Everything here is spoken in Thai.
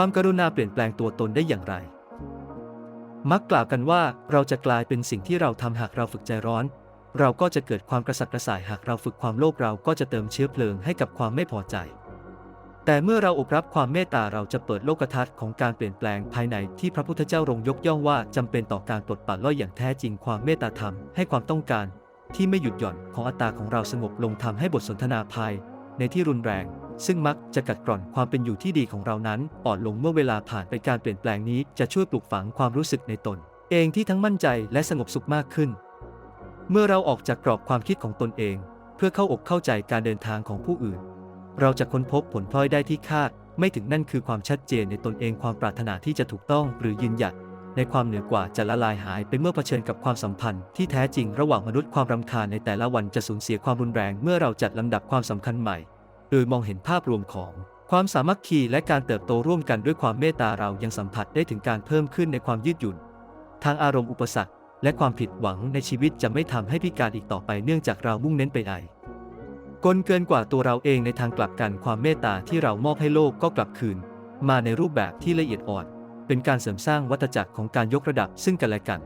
ความกรุณาเปลี่ยนแปลงตัวตนได้อย่างไร มักกล่าวกันว่าเราจะกลายเป็นสิ่งที่เราทำหากเราฝึกใจร้อน เราก็จะเกิดความกระสับกระส่ายหากเราฝึกความโลภเราก็จะเติมเชื้อเพลิงให้กับความไม่พอใจ แต่เมื่อเราอบรับความเมตตาเราจะเปิดโลกทัศน์ของการเปลี่ยนแปลงภายในที่พระพุทธเจ้าทรงยกย่องว่าจำเป็นต่อการปลดปล่อยอย่างแท้จริงความเมตตาธรรมให้ความต้องการที่ไม่หยุดหย่อนของอัตตาของเราสงบลงทำให้บทสนทนาภายในที่รุนแรง ซึ่งมักจะกัดกร่อนความเป็นอยู่ที่ดีของเรานั้น อ่อนลงเมื่อเวลาผ่านไปการเปลี่ยนแปลงนี้จะช่วยปลูกฝังความรู้สึกในตน เองที่ทั้งมั่นใจและสงบสุขมากขึ้น เมื่อเราออกจากกรอบความคิดของตนเอง เพื่อเข้าอกเข้าใจการเดินทางของผู้อื่น เราจะค้นพบผลพลอยได้ที่คาด ไม่ถึงนั่นคือความชัดเจนในตนเองความปรารถนาที่จะถูกต้องหรือยืนหยัดในความเหนือกว่าจะละลายหายไปเมื่อเผชิญกับความสัมพันธ์ที่แท้จริงระหว่างมนุษย์ความรำคาญในแต่ละวันจะสูญเสียความรุนแรงเมื่อเราจัดลำดับความสำคัญใหม่ โดยมองเห็นภาพรวมของความสามัคคีและการเติบโตร่วมกันด้วยความเมตตาเรายังสัมผัสได้ถึงการเพิ่มขึ้นในความยืดหยุ่น ทางอารมณ์อุปสรรค และความผิดหวังในชีวิตจะไม่ทำให้พิการอีกต่อไปเนื่องจากเรามุ่งเน้นไปใดกลเกินกว่าตัวเราเองในทางกลับกันความเมตตาที่เรามอบให้โลกก็กลับคืน มาในรูปแบบที่ละเอียดอ่อน เป็นการเสริมสร้างวัฏจักรของการยกระดับซึ่งกันและกัน